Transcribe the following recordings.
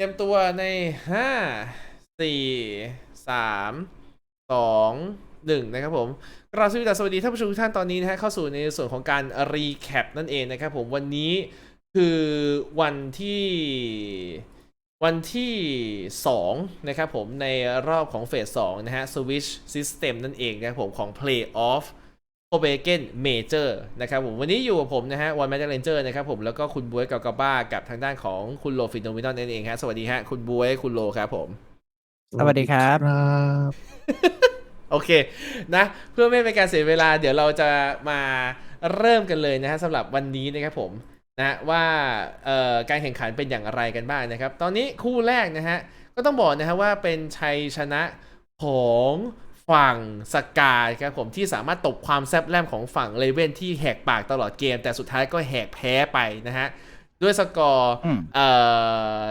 เตรียมตัวในห้าสี่สามสองหนึ่งนะครับผมกราบสวัสดีสวัสดีท่านผู้ชมทุกท่านตอนนี้นะฮะเข้าสู่ในส่วนของการรีแคปนั่นเองนะครับผมวันนี้คือวันที่วันที่2นะครับผมในรอบของเฟส2นะฮะ Switch System นั่นเองนะครับผมของ Playoff โ p เ n เกนเมเจอร์นะครับผมวันนี้อยู่กับผมนะฮะวันแม g เ r นเจอร์นะครับผมแล้วก็คุณบวยกับกาบ้ากับทางด้านของคุณโลฟินโนมินอนนั่นเองฮะสวัสดีฮะคุณบวยคุณโลครับผมสวัสดีครับครับโอเคนะ เพื่อไม่เป็นการเสียเวลา เดี๋ยวเราจะมาเริ่มกันเลยนะฮะสำหรับวันนี้นะครับผมนะว่าเอ่อการแข่งขันเป็นอย่างไรกันบ้างนะครับ ตอนนี้คู่แรกนะฮะก็ต้องบอกนะฮะว่าเป็นชัยชนะของ ฝั่งสกายครับผมที่สามารถตบความแซบแลมของฝั่งเลเว่นที่แหกปากตลอดเกม แต่สุดท้ายก็แหกแพ้ไปนะฮะ ด้วยสกอร์อืมเอ่อ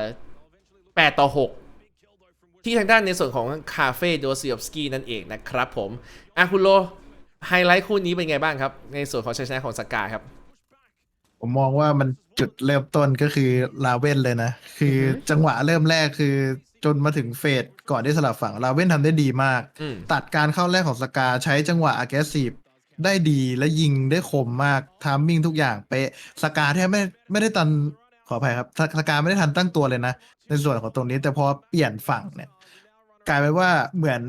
8ต่อ6ที่ทางด้านในส่วนของคาเฟ่โดซิออฟสกี้นั่นเองนะครับผมอะคุณโลไฮไลท์คู่นี้เป็นไงบ้างครับ ในส่วนของชัยชนะของสกายครับ ผมมองว่ามันจุดเริ่มต้นก็คือลาเว่นเลยนะ คือออฮึจังหวะเริ่มแรกคือ จนมาถึงเฟสก่อนที่สลับฝั่งลาเว่นทำได้ดีมาก อืม ตัดการเข้าแรกของสกาใช้จังหวะ aggressive ได้ดีและยิงได้คมมากทามมิ่งทุกอย่างเป๊ะสกาแทบไม่ไม่ได้ตันขออภัยครับสสกาไม่ได้ทันตั้งตัวเลยนะ ในส่วนของตรงนี้แต่พอเปลี่ยนฝั่งเนี่ย กลายเป็นว่าเหมือน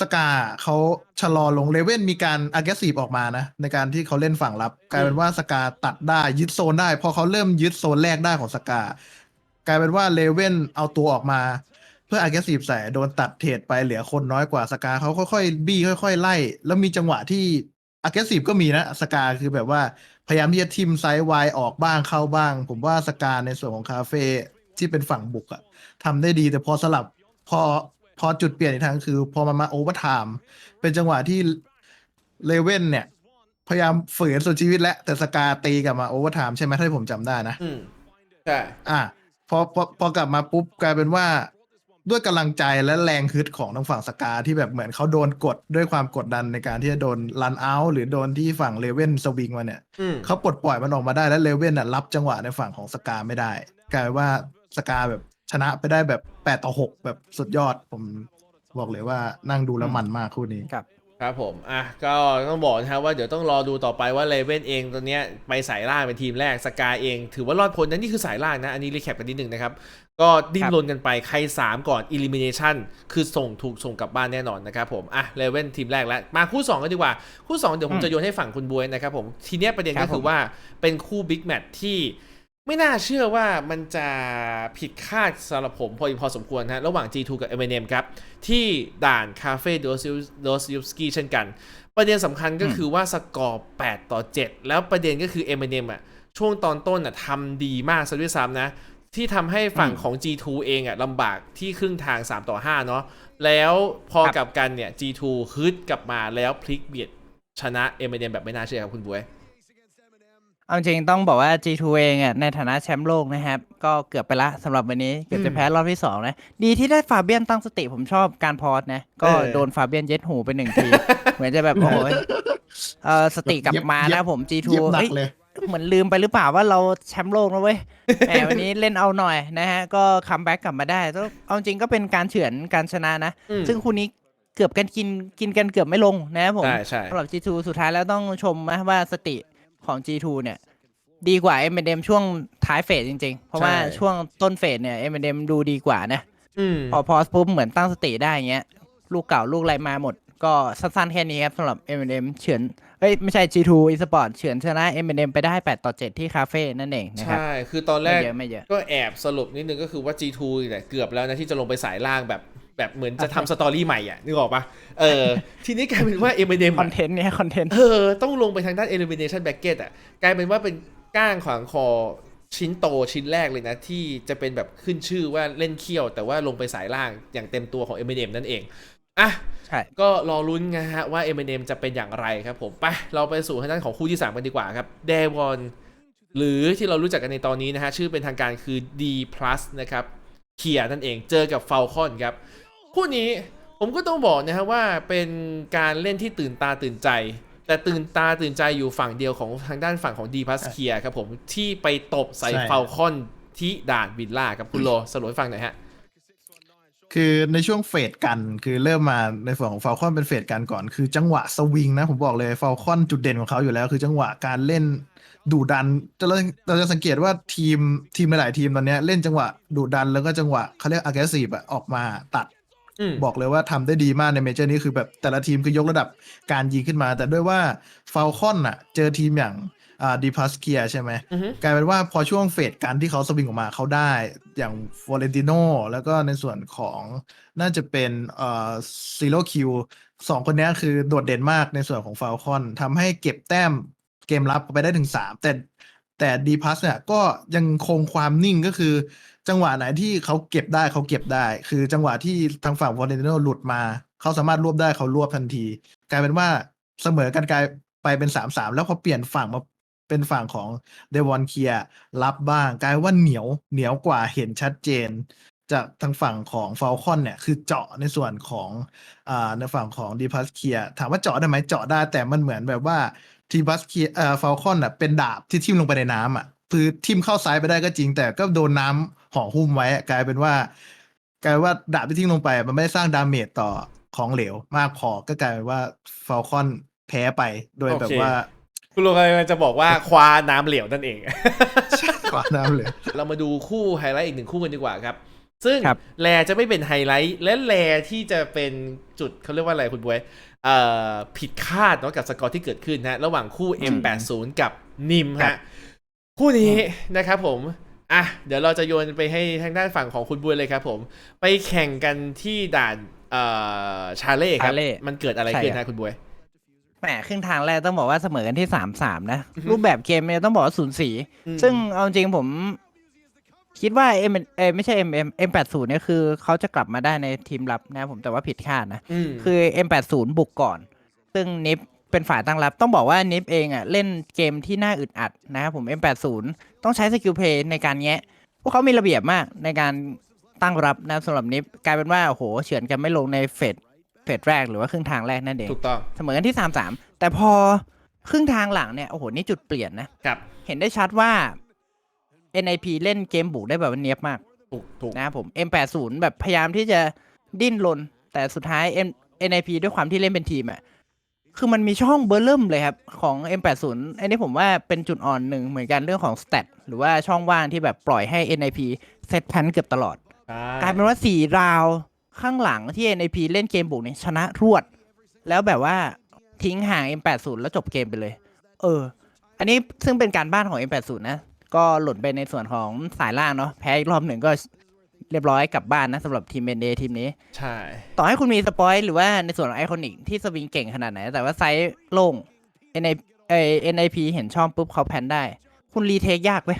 สกาเขาชะลอลงเลเว่นมีการ aggressive ออกมานะ ในการที่เขาเล่นฝั่งรับ กลายเป็นว่าสกาตัดได้ยึดโซนได้ พอเขาเริ่มยึดโซนแรกได้ของสกา กลายเป็นว่าเลเว่นเอาตัวออกมา เพื่อ aggressive ใส่โดนตัดเทรดไปเหลือคนน้อยกว่าสกาเขาค่อยๆ บี้ค่อยๆ ไล่ แล้วมีจังหวะที่ aggressive ก็มีนะสกาคือแบบว่าพยายามที่จะทิมไซด์ไวออกบ้างเข้าบ้าง ผมว่าสกาในส่วนของคาเฟ่ที่เป็นฝั่งบุกอะทำได้ดีแต่พอสลับพอพอจุดเปลี่ยนอีกทางคือ พอมันมาโอเวอร์ไทม์เป็นจังหวะที่เลเว่นเนี่ย พยายามฝืนสุดชีวิตแล้วแต่สกาตีกลับมาโอเวอร์ไทม์ใช่ไหมถ้าที่ผมจำได้นะ อืมใช่ อะ พอพอพอกลับมาปุ๊บกลายเป็นว่า ด้วยกำลังใจและแรงฮึดของทางฝั่งสกาที่แบบเหมือนเขาโดนกดด้วยความกดดันในการที่จะโดนรันเอาท์หรือโดนที่ฝั่งเลเว่นสวิงมาเนี่ยอืมเขาปลดปล่อยมันออกมาได้แล้วเลเว่นอะรับจังหวะในฝั่งของสกาไม่ได้ กลายเป็นว่าสกาแบบชนะไปได้แบบแปดต่อหกแบบสุดยอดผมบอกเลยว่านั่งดูแล้วมันมากคู่นี้ ครับ ครับผม อะ ก็ต้องบอกนะครับว่าเดี๋ยวต้องรอดูต่อไปว่าเลเว่นเองตัวเนี้ยไปสายล่างเป็นทีมแรก สกายเอง ถือว่ารอดพ้นนะนี่คือสายล่างนะ อันนี้รีแคปกันนิดนึงนะครับ ก็ดิ้นรนกันไป ใคร 3 ก่อน elimination คือส่งถูกส่งกลับบ้านแน่นอนนะครับผม อะเลเว่นทีมแรกแล้ว มาคู่ 2 กันดีกว่า คู่ 2 เดี๋ยวผมอืมจะโยนให้ฝั่งคุณบวยนะครับผม ทีเนี้ยประเด็นครัก็บคือผมว่าเป็นคู่บิ๊กแมตช์ที่ ไม่น่าเชื่อว่ามันจะผิดคาดสำหรับผมพอพอสมควรนะระหว่าง G2 กับ M&M ครับ ที่ด่านคาเฟ่โดซิลสกี้เช่นกัน ประเด็นสำคัญก็คือว่าสกอร์ 8 ต่อ 7 แล้วประเด็นก็คือ M&M อะช่วงตอนต้นอะทำดีมากซะด้วยซ้ำนะ ที่ทำให้ฝั่งของ G2 เองอะลำบากที่ครึ่งทาง 3 ต่อ 5 เนาะแล้วพอครับกลับกันเนี่ย G2 ฮึดกลับมาแล้วพลิกเบียดชนะ M&M แบบไม่น่าเชื่อครับคุณบวย เอาจริงต้องบอกว่า G2 เองอะในฐานะแชมป์โลกนะครับ ก็เกือบไปละสำหรับวันนี้เกือบจะแพ้รอบที่ 2 นะ ดีที่ได้ฟาเบียนตั้งสติผมชอบการพอสนะ ก็เออโดนฟาเบียนเย็ดหูไปหนึ่งที เหมือนจะแบบ โอ้ยเออสติกลับมาเย็นะบผม G2 เย็บหนัเอ้กยเลยเหมือนลืมไปหรือเปล่าว่าเราแชมป์โลกนะเว้ยแหมวันนี้เล่นเอาหน่อยนะฮะ ก็คัมแบ็กกลับมาได้ต้องเอาจริงก็เป็นการเฉือนการชนะนะอืมซึ่งคู่นี้เกือบกันกินกินกันเกือบไม่ลงนะครับผมใช่ใช่สำหรับ G2 สุดท้ายแล้วต้องชมนะว่าสติ ของ G2 เนี่ย ดีกว่า M&M ช่วงท้ายเฟสจริงๆ เพราะว่าใช่ ช่วงต้นเฟสเนี่ย M&M ดูดีกว่านะ อืม พอพอปุ๊บเหมือนตั้งสติได้อย่างเงี้ย ลูกเก่าลูกอะไรมาหมด ก็สั้นๆแค่นี้ครับสำหรับ M&M เฉือนเอ้ย ไม่ใช่ G2 Esport เฉือนชนะ M&M ไปได้ 8 ต่อ 7 ที่คาเฟ่นั่นเองนะครับใช่ คือตอนแรไม่กเยอะไม่เยอะ ก็แอบสรุปนิดนึงก็คือว่า G2 เนี่ยเกือบแล้วนะที่จะลงไปสายล่างแบบ แบบเหมือนจะทำสตอรี่ใหม่อะนึกออกปะเออทีนี้กลายเป็นว่า M&M คอนเทนต์เนี่ยคอนเทนต์เออต้องลงไปทางด้าน elimination bracket อะกลายเป็นว่าเป็นก้างขวางคอชิ้นโตชิ้นแรกเลยนะ ที่จะเป็นแบบขึ้นชื่อว่าเล่นเขี้ยว แต่ว่าลงไปสายล่างอย่างเต็มตัวของ M&M นั่นเองอะใช่ก็รอลุ้นนะฮะว่า M&M จะเป็นอย่างไรครับผม ไป เราไปสู่ทางด้านของคู่ที่ 3 กันดีกว่าครับเดวอนหรือที่เรารู้จักกันในตอนนี้นะฮะ ชื่อเป็นทางการคือ D plus นะครับเคียนั่นเองเจอกับ Falcon ครับ คู่นี้ผมก็ต้องบอกนะฮะว่าเป็นการเล่นที่ตื่นตาตื่นใจ แต่ตื่นตาตื่นใจอยู่ฝั่งเดียวของทางด้านฝั่งของ D plus เคียครับผมที่ไปตบใส่ใช่ Falcon ที่ด่านวิลล่าครับคุณโลสรุปให้ฟังหน่อยฮะคือในช่วงเฟดกันคือเริ่มมาในฝั่งของฟ a ลคอนเป็นเฟดกันก่อน คือจังหวะสวิงนะ ผมบอกเลยฟ a ลคอนจุดเด่นของเขาอยู่แล้ว คือจังหวะการเล่นดุดันจะเราเราจะสังเกตว่าทีมทีมหลายๆทีมตอนเนี้ยเล่นจังหวะดุดันแล้วก็จังหวะเขาเรียก aggressive อะออกมาตัดอืม บอกเลยว่าทำได้ดีมากในเมเจอร์นี้คือแบบแต่ละทีมคือยกระดับการยิงขึ้นมา แต่ด้วยว่าฟ a ลคอนอะเจอทีมอย่างอ่าดีพัสเกียใช่ไหมอือฮึกลายเป็นว่าพอช่วงเฟดกันที่เขาสวิงออกมาเขาได้อย่างฟอเรนติโนแล้วก็ในส่วนของน่าจะเป็นเอ่อซีโร่คิวสองคนเนี้ยคือโดดเด่นมากในส่วนของฟ a ลคอนทำให้เก็บแต้มเกมรับไปได้ถึงสามแต่แต่ดีพัสเนี่ยก็ยังคงความนิ่งก็คือ จังหวะไหนที่เขาเก็บได้เขาเก็บได้ คือจังหวะที่ทางฝั่งฟอเรนติโนหลุดมา เขาสามารถรวบได้เขารวบทันที กลายเป็นว่าเสมอกันกลายไปเป็นสามสามแล้วพอเปลี่ยนฝั่งมาเป็นฝั่งของเดวอนเคียรับบ้าง กลายว่าเหนียวเหนียวกว่าเห็นชัดเจน จากทางฝั่งของฟ a ลคอนเนี่ย คือเจาะในส่วนของอ่าในฝั่งของดีพัสเคียถามว่าเจาะได้ไหมเจาะได้แต่มันเหมือนแบบว่าดีพัสเคียเอ่อฟ a ลคอนอะเป็นดาบที่ทิ่มลงไปในน้ำอะคือทิ่มเข้าซ้ายไปได้ก็จริง แต่ก็โดนน้ำ ห่อหุ้มไว้อะกลายเป็นว่ากลายว่าดาบที่ทิ้งลงไป มันไม่ได้สร้างดาเมจต่อของเหลวมากพอก็กลายเป็นว่าฟ a ลคอนแพ้ไปโดยแบบโอเคว่าคุณโลกำลังจะบอกว่าคว้าน้ำเหลวนั่นเองกว่าน้ำเหลวเรามาดูคู่ไฮไลท์อีกหนึ่งคู่กันดีกว่าครับ ซึ่งครับแลจะไม่เป็นไฮไลท์และแลที่จะเป็นจุดเขาเรียกว่าอะไรคุณบวยเอ่อผิดคาดเนาะกับสกอร์ที่เกิดขึ้นฮะระหว่างคู่ M80 กับนิมครัฮะบคู่นี้นะครับผม อะเดี๋ยวเราจะโยนไปให้ทางด้านฝั่งของคุณบวยเลยครับผม ไปแข่งกันที่ด่านเอ่อชาเล่ครับ ชาเล่มันเกิดอะไรใช่ขึ้นครัฮะบคุณบวยแหมครึ่งทางแรกต้องบอกว่าเสมอกันที่สามสามนะอือฮึรูปแบบเกมเนี่ยต้องบอกว่าศูนย์สีอืมซึ่งเอาจริงผม คิดว่าเอ็มเอไม่ใช่ M M M แปดศูนย์เนี่ยคือเขาจะกลับมาได้ในทีมรับนะครับผมแต่ว่าผิดคาดนะอืมคือ M80 บุกก่อน ซึ่งนิฟ เป็นฝ่ายตั้งรับ ต้องบอกว่านิฟเองอะเล่นเกมที่น่าอึดอัดนะครับผม M80 ต้องใช้สกิลเพลย์ในการแงะพวกเขามีระเบียบมากในการตั้งรับนะสำหรับนิฟกลายเป็นว่าโอ้โหเฉือนกันไม่ลงในเฟสเฟสแรกหรือว่าครึ่งทางแรกนั่นเองถูกต้องเสมอกันที่3-3แต่พอครึ่งทางหลังเนี่ยโอ้โหนี่จุดเปลี่ยนนะครับเห็นได้ชัดว่า NIP เล่นเกมบุกได้แบบว่าเนียบมากถูกถูกนะครับผม M80 แบบพยายามที่จะดิ้นรนแต่สุดท้าย M NIP ด้วยความที่เล่นเป็นทีมอะ คือมันมีช่องเบอร์เริ่มเลยครับ ของ M80 อันนี้ผมว่าเป็นจุดอ่อนหนึ่งเหมือนกันเรื่องของสเตตหรือว่าช่องว่างที่แบบปล่อยให้ NIP เซตแพนเกือบตลอดใช่กลายเป็นว่าสี่ราวข้างหลังที่ NAP เล่นเกมบุกเนี่ยชนะรวด แล้วแบบว่าทิ้งห่าง M80 แล้วจบเกมไปเลย เออ อันนี้ซึ่งเป็นการบ้านของ M80 นะ ก็หล่นไปในส่วนของสายล่างเนาะแพ้อีกรอบหนึ่งก็ เรียบร้อยกลับบ้านนะสำหรับทีมเบนเดทีมนี้ ใช่ ต่อให้คุณมีสปอยหรือว่าในส่วนของไอคอนิกที่สวิงเก่งขนาดไหน แต่ว่าไซส์โล่ง NI เอ NIP เห็นช่องปุ๊บเขาแพนได้ คุณรีเทคยากเว้ย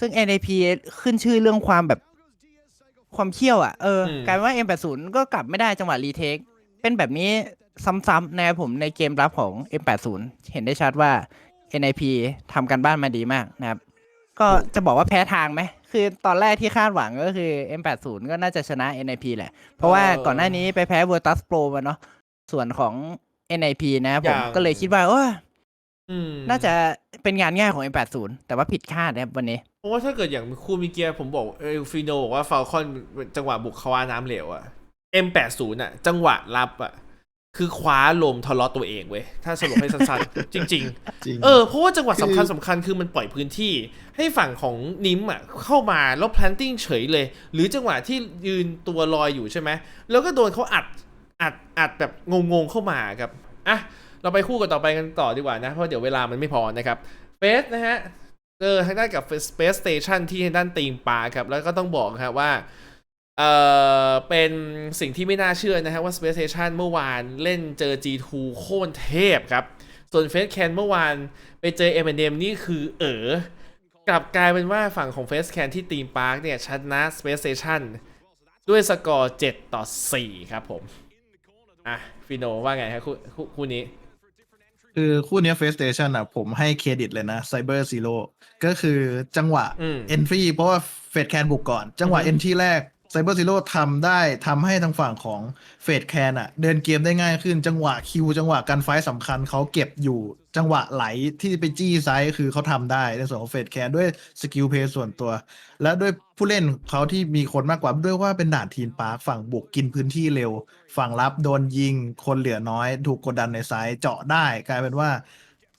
ซึ่ง NIP ขึ้นชื่อเรื่องความแบบความเขี้ยวอะ เอออืมกลายเป็นว่า M80 ก็กลับไม่ได้จังหวะรีเทค เป็นแบบนี้ซ้ำๆนะครับผมในเกมรับของ M80 เห็นได้ชัดว่า NIP ทำกันบ้านมาดีมากนะครับ ก็จะบอกว่าแพ้ทางไหม คือตอนแรกที่คาดหวังก็คือ M80 ก็น่าจะชนะ NIP แหละ เพราะว่าก่อนหน้านี้ไปแพ้ Virtus Pro มาเนาะส่วนของ NIP นะครับผมอย่างก็เลยคิดว่าโอ้ยอืมน่าจะเป็นงานง่ายของ M80 แต่ว่าผิดคาดนะครับวันนี้เพราะว่าถ้าเกิดอย่างคูมิเกียผมบอกเอลฟิโนบอกว่าฟ a ลคอนจังหวะบุกคว้าน้ำเหลวอะ M80 อะจังหวะรับอะ คือคว้าลมทะเลาะตัวเองเว้ย ถ้าสรุปให้สั้นๆ จริงจริงๆเออ เพราะว่าจังหวะคือสำคัญสำคัญคือมันปล่อยพื้นที่ ให้ฝั่งของนิมอะเข้ามาแล้ว planting เฉยเลย หรือจังหวะที่ยืนตัวลอยอยู่ใช่ไหม แล้วก็โดนเขาอัด อัด อัดแบบงงๆเข้ามาครับ อะ เราไปคู่กันต่อไปกันต่อดีกว่านะ เพราะเดี๋ยวเวลามันไม่พอนะครับ เฟสนะฮะเออทางด้านกับ Space Station ที่ทางด้านตีมปาครับ แล้วก็ต้องบอกครับว่า เออเป็นสิ่งที่ไม่น่าเชื่อนะฮะว่า Space Station เมื่อวานเล่นเจอ G2 โค่นเทพครับ ส่วน Face Can เมื่อวานไปเจอ M&M นี่คือเออกลับกลายเป็นว่าฝั่งของ Face Can ที่ตีมปาร์คเนี่ยชนะ Space Station ด้วยสกอร์ 7 ต่อ 4 ครับผม อะฟิโนว่าไงครับคู่คู่คู่นี้ คือคู่เนี้เฟสเ t ชันอะ ผมให้เครดิตเลยนะไซเบอร์ซีโร่ก็คือจังหวะอืมเอนทรีเพราะว่าเฟดแคนบุกก่อน จังหวะอือฮึเอนทรีแรก ไซเบอร์ซีโร่ทำได้ทำให้ทางฝั่งของเฟดแคนอะเดินเกมได้ง่ายขึ้นจังหวะคิว จังหวะการไฟต์สำคัญเขาเก็บอยู่ จังหวะไหลที่ไปจี้ไซส์คือเขาทำได้ในส่วนของเฟดแคนด้วยสกิลเพย์ส่วนตัว และด้วยผู้เล่นเขาที่มีคนมากกว่าด้วยว่าเป็นด่านทีนปาร์คฝั่งบุกกินพื้นที่เร็ว ฝั่งรับโดนยิง คนเหลือน้อย ถูกกดดันในไซส์เจาะได้กลายเป็นว่า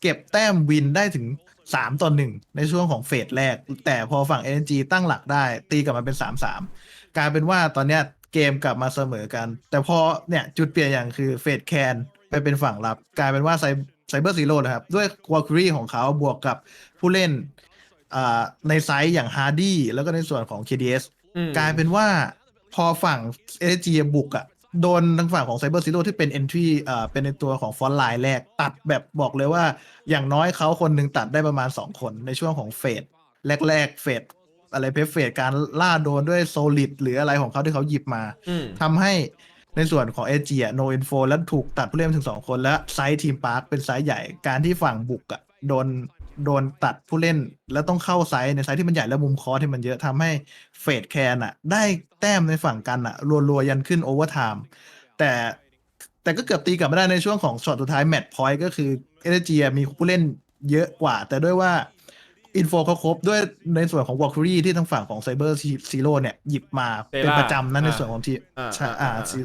เก็บแต้มวินได้ถึง3ต่อ1ในช่วงของเฟสแรก แต่พอฝั่ง NG ตั้งหลักได้ ตีกลับมาเป็น3-3 กลายเป็นว่าตอนเนี้ยเกมกลับมาเสมอกัน แต่พอเนี่ยจุดเปลี่ยนอย่างคือเฟสแคนไปเป็นฝั่งรับ กลายเป็นว่าไซไซเบอร์ซีโร่นะครับ ด้วยวอลคิรีของเขาบวกกับผู้เล่นอ่าในไซส์อย่างฮาร์ดี้แล้วก็ในส่วนของ KDS อืมกลายเป็นว่าพอฝั่ง SG บุกอะโดนทางฝั่งของ Cyber Zero ที่เป็น Entry เอ่อเป็นในตัวของฟอนต์ไลน์แรก ตัดแบบบอกเลยว่าอย่างน้อยเขาคนหนึ่งตัดได้ประมาณ 2 คนในช่วงของเฟสแรกๆเฟส อะไรเพฟเฟสการล่าโดนด้วยโซลิดหรืออะไรของเขาที่เขาหยิบมาอืมทำให้ในส่วนของ SG อะ no info แล้วถูกตัดผู้เล่นถึง2คนและไซส์ทีมพาร์คเป็นไซส์ใหญ่การที่ฝั่งบุกอะโดนโดนตัดผู้เล่นแล้วต้องเข้าไซส์ในไซส์ที่มันใหญ่และมุมคอร์ที่มันเยอะทำให้เฟดแคนอะได้แต้มในฝั่งกันอะรัวๆยันขึ้นโอเวอร์ไทม์แต่แต่ก็เกือบตีกลับไม่ได้ในช่วงของช็อตสุดท้ายแมตช์พอยต์ก็คือ SG อะมีผู้เล่นเยอะกว่า แต่ด้วยว่า อินโฟเขาครบด้วยในส่วนของวอลคูรี่ที่ทางฝั่งของไซเบอร์ซีโร่เนี่ย หยิบมาเป็นประจำนั่นในส่วนของทีมอ่าใช่อ่าอ่าอ่าซี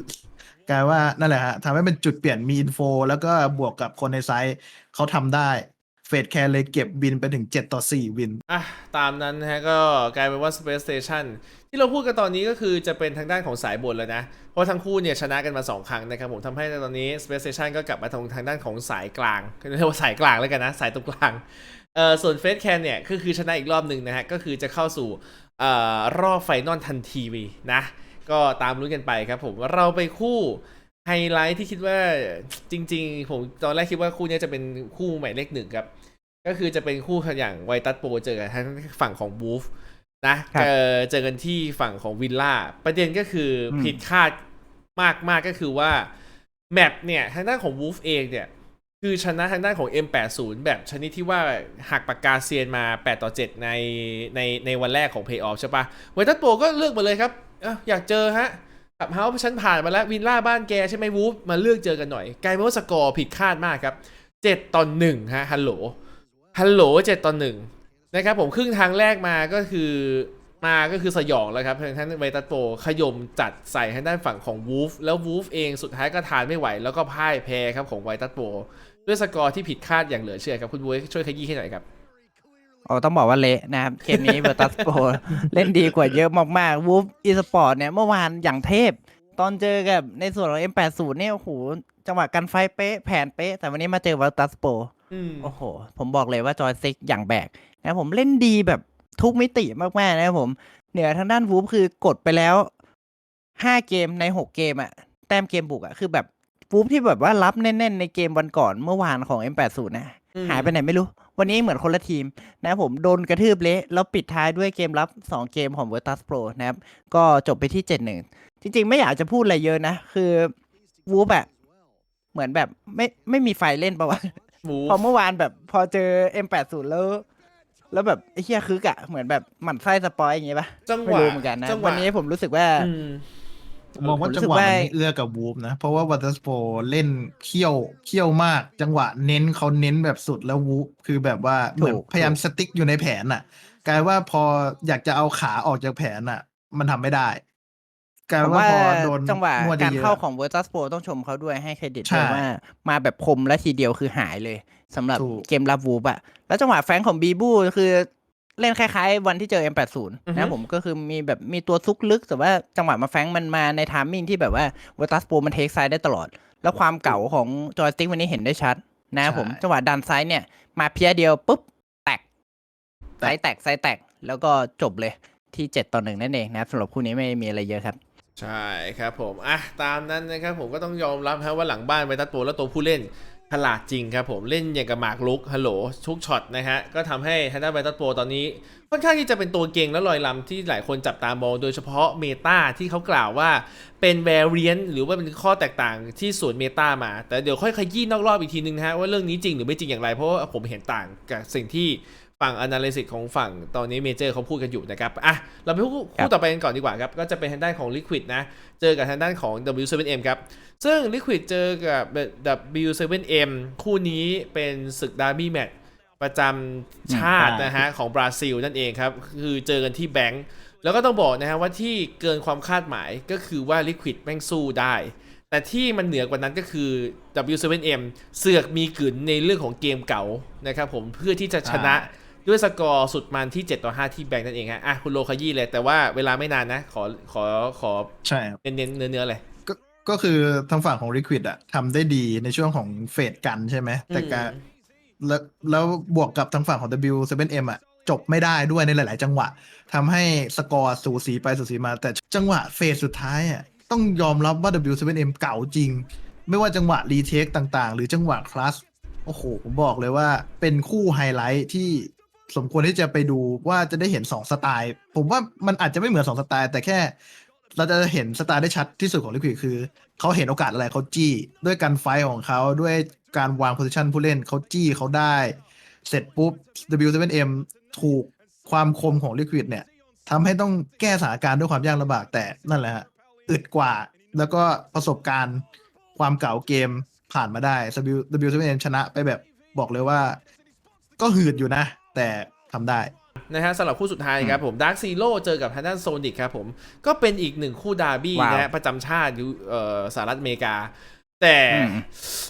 กลายว่านั่นแหละฮะทำให้เป็นจุดเปลี่ยนมีอินโฟแล้วก็บวกกับคนในไซต์เขาทำได้เฟดแคร์เลยเก็บวินไปถึง 7 ต่อ 4 วิน อะ ตามนั้นนะฮะ ก็กลายเป็นว่า Space Station ที่เราพูดกันตอนนี้ก็คือจะเป็นทางด้านของสายบนแล้วนะ เพราะทั้งคู่เนี่ยชนะกันมา 2 ครั้งนะครับผมทำให้ในตอนนี้ Space Station ก็กลับมาทางทางด้านของสายกลางเรียกว่าสายกลางแล้วกันนะ สายตรงกลาง เอ่อส่วนเฟสแคนเนี่ยก็คือชนะอีกรอบหนึ่งนะฮะ ก็คือจะเข้าสู่เอ่อรอบไฟนอลทันทีนะ ก็ตามรู้นกันไปครับผมเราไปคู่ไฮไลท์ที่คิดว่าจริง ๆ ผมตอนแรกคิดว่าคู่เนี้ยจะเป็นคู่หมายเลขหนึ่งครับ ก็คือจะเป็นคู่อย่างไวตัสโปเจอกับทางฝั่งของบูฟนะครับเออเจอกันที่ฝั่งของวิลล่าประเด็นก็คืออมผิดคาดมากมากๆก็คือว่าแมปเนี่ยทางด้านของบูฟเองเนี่ย คือชนะทางด้านของ M80 แบบชนิดที่ว่าหักปากกาเซียนมา 8 ต่อ 7 ในในในวันแรกของ Play Off ใช่ปะไวตัสโปก็เลือกมาเลยครับออยากเจอฮะกับเฮาฉันผ่านมาแล้ววินล่าบ้านแกใช่ไหมวูฟมาเลือกเจอกันหน่อยกลายเป็นว่าสกอร์ผิดคาดมากครับ 7 ต่อ 1 ฮะ ฮัลโหล ฮัลโหลเจ็ดต่อหนึ่งนะครับผมครึ่งทางแรกมาก็คือมาก็คือสยองแล้วครับทางท่านไวตัสโปขยมจัดใส่ทางด้านฝั่งของวูฟแล้ววูฟเองสุดท้ายก็ทานไม่ไหว แล้วก็พ่ายแพ้ครับของไวตัสโป ด้วยสกอร์ที่ผิดคาดอย่างเหลือเชื่อครับคุณบุ้ยช่วยขยี้ให้หน่อยครับอ๋อต้องบอกว่าเละนะครับเกมนี้เบอร์ตัสโปเล่นดีกว่าเยอะมากๆวูฟอีสปอร์ตเนี่ยเมื่อวานอย่างเทพ ตอนเจอกับในส่วนของ M80 เนี่ยโอ้โหจังหวะการไฟท์เป๊ะแผนเป๊ะ แต่วันนี้มาเจอเบอร์ตัสโปอืมโอ้โห ผมบอกเลยว่าจอยซิกอย่างแบกนะผมเล่นดีแบบทุกมิติมากๆนะครับผม เหนือทางด้านวูฟคือกดไปแล้วห้าเกมในหกเกมอะแต้มเกมบุกอะคือแบบ วูฟที่แบบว่ารับแน่นๆในเกมวันก่อนเมื่อวานของ M80 นะ อืม หายไปไหนไม่รู้ วันนี้เหมือนคนละทีมนะครับผมโดนกระทืบเละ แล้วปิดท้ายด้วยเกมรับ 2 เกมของ Virtus Pro นะครับ ก็จบไปที่ 7-1 จริงๆ ไม่อยากจะพูดอะไรเยอะนะ คือวูฟแบบเหมือนแบบไม่ไม่มีไฟเล่นปะวะวูฟพอเมื่อวานแบบพอเจอ M80 แล้ว แล้วแบบไอ้เฮียคึกอะเหมือนแบบหมั่นไส้สปอยอย่างเงี้ยปะจังหไม่วะรู้เหมือนกันนะจังหวะ วันนี้ผมรู้สึกว่า อืม มองว่าผมรู้จัสึงกหวะว่ามันไม่เอื้อกับวูฟนะ เพราะว่าวัตเตอร์สโปเล่นเขี้ยวเขี้ยวมาก จังหวะเน้นเขาเน้นแบบสุดแล้ววูฟคือแบบว่าเหมือนถูกพยายามสติ๊กอยู่ในแผนน่ะ กลายว่าพออยากจะเอาขาออกจากแผนน่ะ มันทำไม่ได้กลายผมว่าว่าพอโดนจังหวะมั่วการเยอะเข้าของ Virtus Pro ต้องชมเขาด้วยให้เครดิตใช่ด้วยว่า มาแบบคมและทีเดียวคือหายเลยสำหรับถูกเกมรับวูบอะแล้วจังหวะแฟงของบีบูคือ เล่นคล้ายๆ วันที่เจอ M80 อือฮึนะผมก็คือมีแบบมีตัวซุกลึก แต่ว่าจังหวะมาแฟงมันมาในทามมิ่งที่แบบว่า Virtus Pro มันเทคไซด์ได้ตลอด แล้วความเก่าของจอยสติ๊กวันนี้เห็นได้ชัด นะครับผมใช่จังหวะดันซ้ายเนี่ย มาเพียเดียวปุ๊บ แตกแตกไซส์แตกไซส์แตกแล้วก็จบเลยที่ 7 ต่อหนึ่งนั่นเองนะครับสำหรับคู่นี้ไม่มีอะไรเยอะครับใช่ครับผมอะตามนั้นนะครับผมก็ต้องยอมรับฮะว่าหลังบ้านไวตัสโปและตัวผู้เล่น ฉลาดจริงครับผมเล่นอย่างกับหมากลุกฮัลโหลทุกช็อตนะฮะ ก็ทำให้ฮันด้านไวตัสโปตอนนี้ ค่อนข้างที่จะเป็นตัวเก่งและลอยลำที่หลายคนจับตามองโดยเฉพาะเมตาที่เขากล่าวว่าเป็นแวรเรียนหรือว่าเป็นข้อแตกต่างที่ส่วนเมตามา แต่เดี๋ยวค่อยขยี้นอกรอบอีกทีนึงนะฮะว่าเรื่องนี้จริงหรือไม่จริงอย่างไรเพราะว่าผมเห็นต่างกับสิ่งที่ ฝั่ง analysis ของฝั่งตอนนี้เมเจอร์เขาพูดกันอยู่นะครับ อะ เราไปคู่ครับคู่ต่อไปกันก่อนดีกว่าครับ ก็จะเป็นทางด้านของ Liquid นะ เจอกับทางด้านของ W7M ครับ ซึ่ง Liquid เจอกับ W7M คู่นี้เป็นศึกดาร์บี้แมตช์ประจำชาตินะฮะ ของบราซิลนั่นเองครับ คือเจอกันที่แบงค์แล้วก็ต้องบอกนะฮะว่าที่เกินความคาดหมายก็คือว่า Liquid แม่งสู้ได้แต่ที่มันเหนือกว่านั้นก็คือ W7M เสือกมีกลืนในเรื่องของเกมเก่านะครับผมเพื่อที่จะชนะ ด้วยสกอร์สุดมันที่ 7 ต่อ 5 ที่แบงค์นั่นเองฮะอะคุณโลคายี่เลย แต่ว่าเวลาไม่นานนะ ขอขอขอใช่ครับเน้นๆเนื้อๆเลยก็ก็คือทางฝั่งของ Liquid อะทำได้ดีในช่วงของเฟดกันใช่ไหม แต่การอืมแล้วแล้วบวกกับทางฝั่งของ W7M อะจบไม่ได้ด้วยในหลาย ๆ จังหวะทำให้สกอร์สูสีไปสูสีมา แต่จังหวะเฟสสุดท้ายอะต้องยอมรับว่า W7M เก่าจริง ไม่ว่าจังหวะรีเทคต่าง ๆ หรือจังหวะคลาสโอ้โห ผมบอกเลยว่าเป็นคู่ไฮไลท์ที่ สมควรที่จะไปดูว่าจะได้เห็น2สไตล์ ผมว่ามันอาจจะไม่เหมือน2สไตล์ แต่แค่เราจะเห็นสไตล์ได้ชัดที่สุดของลิควิดคือ เขาเห็นโอกาสอะไรเขาจี้ ด้วยการไฟท์ของเขาด้วยการวางโพซิชันผู้เล่นเขาจี้เขาได้ เสร็จปุ๊บ W7M ถูกความคมของลิควิดเนี่ยทำให้ต้องแก้สถานการณ์ด้วยความยากลำบากแต่นั่นแหละฮะอึดกว่าแล้วก็ประสบการณ์ความเก่าเกมผ่านมาได้ W7M ชนะไปแบบบอกเลยว่า ก็หืดอยู่นะ แต่ทำได้นะฮะสำหรับคู่สุดท้ายครับผมดาร์ z ซีโร่เจอกับทางด้านโซนิกครับผมก็เป็นอีกหนึ่งคู่ดาร์บี้ว้าวนะฮะประจำชาติอยู่เอ่อสหรัฐอเมริกา แต่อืม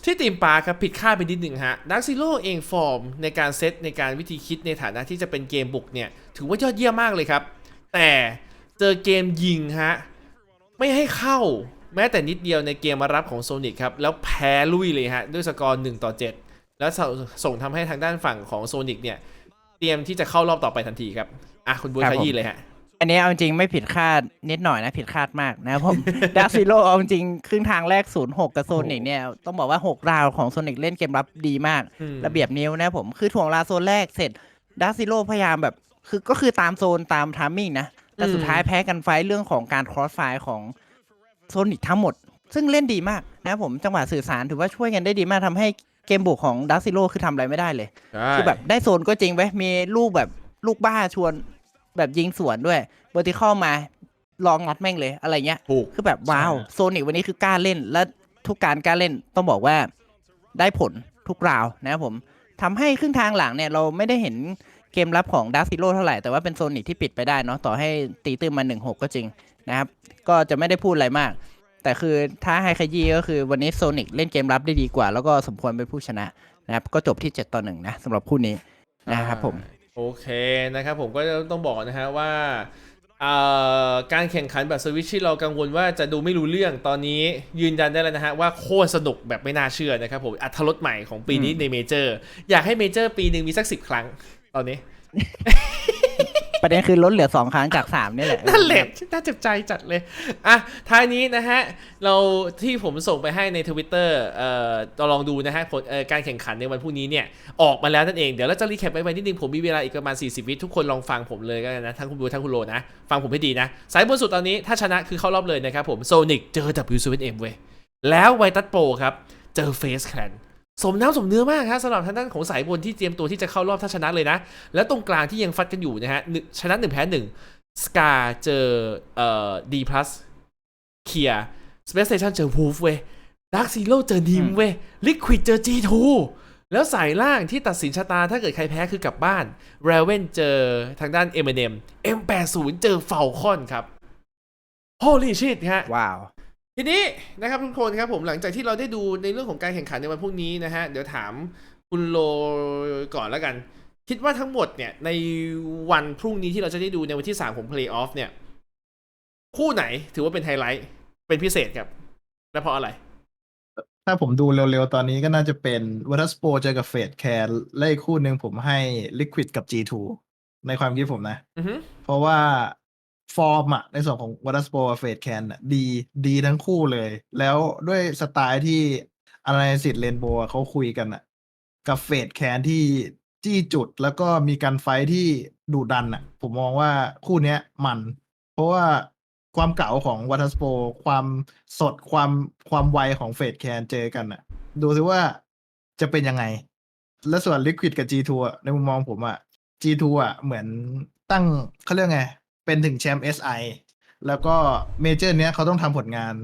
ที่ตีมปาร์คครับผิดคาดไปนิดหนึ่งฮะดาร์ z ซีโร่เองฟอร์มในการเซตในการวิธีคิดในฐานะที่จะเป็นเกมบุกเนี่ย ถือว่ายอดเยี่ยมมากเลยครับ แต่เจอเกมยิงฮะ ไม่ให้เข้าแม้แต่นิดเดียวในเกมมารับของโซนิกครับ แล้วแพ้ลุยเลยฮะ ด้วยสกอร์1ต่อ7แล้วส่งส่งทำให้ทางด้านฝั่งของโซนิกเนี่ย เตรียมที่จะเข้ารอบต่อไปทันทีครับอะคุณบุญครับขผมยี้เลยฮะอันนี้เอาจริงไม่ผิดคาดนิดหน่อยนะผิดคาดมากนะครับผมดาร์ซิโ o เอาจริงครึ่งทางแรก 0-6 กับโซนิกเนี่ยต้องบอกว่า 6 ราวของโซนิกเล่นเกมรับดีมากอืมระเบียบนิ้วนะครับผมคือถ่วงเวลาโซนแรกเสร็จดาร์ซิโ o พยายามแบบคือก็คือตามโซนตามทามมิ่งนะ แต่สุดท้ายแพ้กันไฟท์เรื่องของการครอสไฟล์ของโซนิกทั้งหมด ซึ่งเล่นดีมากนะครับผมจังหวะสื่อสารถือว่าช่วยกันได้ดีมากทำให้ เกมบุกของดาร์ซิโ o คือทำอะไรไม่ได้เลย คือแบบได้โซนก็จริงไว้ยมีลูกแบบลูกบ้าชวนแบบยิงสวนด้วยเวอร์ติคอลมาลองงัดแม่งเลยอะไรเงี้ย ถูก คือแบบว้าวใช่โซนิกวันนี้คือกล้าเล่น และทุกการกล้าเล่นต้องบอกว่าได้ผลทุกราวนะครับผมทำให้ครึ่งทางหลังเนี่ยเราไม่ได้เห็นเกมรับของดาร์ซิโ o เท่าไหร่ แต่ว่าเป็นโซนิกที่ปิดไปได้เนาะต่อให้ตีตื้มมา 1-6 ก็จริงนะครับ ก็จะไม่ได้พูดอะไรมาก แต่คือถ้าให้ขยี้ก็คือวันนี้โซนิกเล่นเกมรับได้ดีกว่า แล้วก็สมควรเป็นผู้ชนะนะครับ ก็จบที่ 7 ต่อ1นะสำหรับคู่นี้นะครับผม โอเคนะครับผมก็ต้องบอกนะฮะว่าการแข่งขันแบบสวิชที่เรากังวลว่าจะดูไม่รู้เรื่องตอนนี้ยืนยันได้แล้วนะฮะว่าโคตรสนุกแบบไม่น่าเชื่อนะครับผมอัธรสใหม่ของปีนี้ในเมเจอร์ อยากให้เมเจอร์ปีหนึ่งมีสักสิบครั้งตอนนี้ ประเด็นคือลดเหลือสองครั้งจากสามนี่แหละนั่นแหละน่าเจ็บใจจัดเลย อะ ท้ายนี้นะฮะ เราที่ผมส่งไปให้ในทวิตเตอร์เอ่อลองดูนะฮะผลการแข่งขันในวันพรุ่งนี้เนี่ย ออกมาแล้วนั่นเอง เดี๋ยวเราจะรีแคปไปไว้นิดนึง ผมมีเวลาอีกประมาณ 40 วิทุกคนลองฟังผมเลยก็ได้นะ ทั้งคุณบูทั้งคุณโลนะ ฟังผมให้ดีนะ สายบนสุดตอนนี้ถ้าชนะคือเข้ารอบเลยนะครับผมโซนิกเจอ W7M เว้ยแล้วไวตัสโปรครับเจอเฟสแคลน สมน้ำสมเนื้อมากครับสำหรับทางด้านของสายบนที่เตรียมตัวที่จะเข้ารอบถ้าชนะเลยนะ แล้วตรงกลางที่ยังฟัดกันอยู่นะฮะหนึ่งชนะหนึ่งแพ้หนึ่งสกาเจอเอ่อดีพลัสเคียสเปซสเตชันเจอวูฟเว้ยดาร์คซีโร่เจอนิมเว้ยลิควิดเจอ G2 แล้วสายล่างที่ตัดสินชะตาถ้าเกิดใครแพ้คือกลับบ้านเรเวนเจอทางด้าน M&M M80 เจอเฟลคอนครับ Holy shit ฮะว้าว ทีนี้นะครับทุกคนครับผมหลังจากที่เราได้ดูในเรื่องของการแข่งขันในวันพรุ่งนี้นะฮะเดี๋ยวถามคุณโลก่อนแล้วกัน คิดว่าทั้งหมดเนี่ยในวันพรุ่งนี้ที่เราจะได้ดูในวันที่3ของเพลย์ออฟเนี่ยคู่ไหนถือว่าเป็นไฮไลท์เป็นพิเศษครับและเพราะอะไร ถ้าผมดูเร็วๆ ตอนนี้ก็น่าจะเป็นวัตสโปเจอกับเฟดแคร์และอีกคู่หนึ่งผมให้ Liquid กับ G2 ในความคิดผมนะอือฮึเพราะว่า ฟอร์มอะในส่วนของวัตสโปกับเฟดแคนอะดีดีทั้งคู่เลย แล้วด้วยสไตล์ที่อะไรสิทธิ์เรนโบว์เขาคุยกันอะกับเฟดแคนที่จี้จุดแล้วก็มีการไฟที่ดุดันอะผมมองว่าคู่เนี้ยมัน เพราะว่าความเก่าของวัตสโปความสดความความไวของเฟดแคนเจอกันอะดูซิว่าจะเป็นยังไง และส่วน Liquid กับ G2 ในมุมมองผมอะ G2 อะเหมือนตั้งเขาเรียกไง เป็นถึงแชมป์ SI แล้วก็เมเจอร์เนี้ยเขาต้องทำผลงาน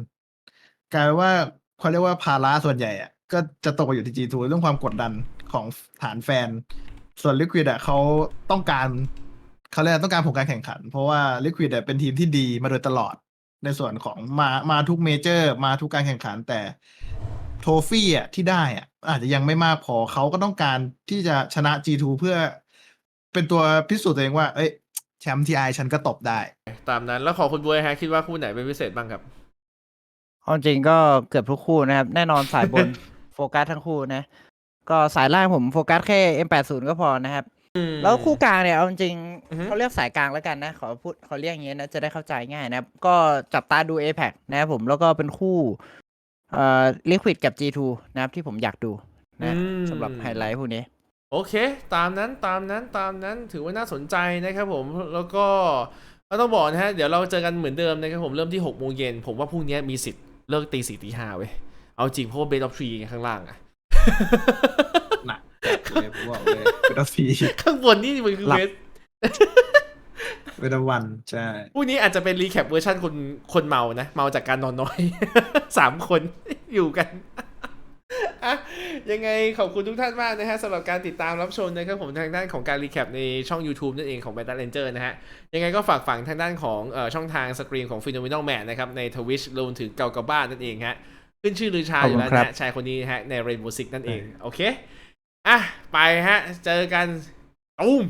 กลายเป็นว่าเขาเรียกว่าภาระส่วนใหญ่อะก็จะตกไปอยู่ที่ G2 เรื่องความกดดันของฐานแฟน ส่วน Liquid อะเขาต้องการเขาเรียกต้องการผลการแข่งขัน เพราะว่า Liquid อะเป็นทีมที่ดีมาโดยตลอดในส่วนของมามาทุกเมเจอร์มาทุกการแข่งขันแต่โทฟี่อะที่ได้อะอาจจะยังไม่มากพอเขาก็ต้องการที่จะชนะ G2 เพื่อเป็นตัวพิสูจน์ตัวเองว่า เอ้ย แชมป์ทีไอฉันก็ตบได้ ตามนั้นแล้วขอคุณบวยฮะคิดว่าคู่ไหนเป็นพิเศษบ้างครับเอาจริงก็เกือบทุกคู่นะครับ แน่นอนสายบน โฟกัสทั้งคู่นะ ก็สายล่างผมโฟกัสแค่ M80 ก็พอนะครับ แล้วคู่กลางเนี่ยเอาจริงอือฮึๆเขาเรียกสายกลางแล้วกันนะ ขอพูดเขาเรียกอย่างเงี้ยนะ จะได้เข้าใจง่ายนะครับ ก็จับตาดู a p e c นะครับผมแล้วก็เป็นคู่เอ่อ Liquid กับ G2 นะครับที่ผมอยากดูนะอืมสำหรับไฮไลท์พวกนี้ โอเค ตามนั้นตามนั้นตามนั้นถือว่าน่าสนใจนะครับผมแล้วก็ก็ต้องบอกนะฮะเดี๋ยวเราเจอกันเหมือนเดิมนะครับผมเริ่มที่6กโมงเย็นผมว่าพรุ่งนี้มีสิทธิ์เลิกตีสี่ตีห้าเว้ยเอาจริงเพราะว่าเบสออฟทรีข้างล่างอะหนักเลยผมบอกเลยเป็นอฟีข้างบนนี่มันคือหลับเบสเป็นวันใช่พรุ่งนี้อาจจะเป็นรีแคปเวอร์ชันคนคนเมานะ เมาจากการนอนน้อยสามคนอยู่กัน อะยังไงขอบคุณทุกท่านมากนะฮะสำหรับการติดตามรับชมนะครับผมทางด้านของการรีแคปในช่อง YouTube นั่นเองของ Battle Ranger นะฮะ ยังไงก็ฝากฝังทางด้านของเออช่องทางสตรีมของ Phenomenal Man นะครับ ใน Twitch รวมถึงเกากาบ้านนั่นเองฮะ ขึ้นชื่อลือชาอยู่แล้วขอบคุณครันะบฮะชายคนนี้นะฮะใน Rainbow Six นั่นเอง โอเค อะ ไปฮะ เจอกันตูม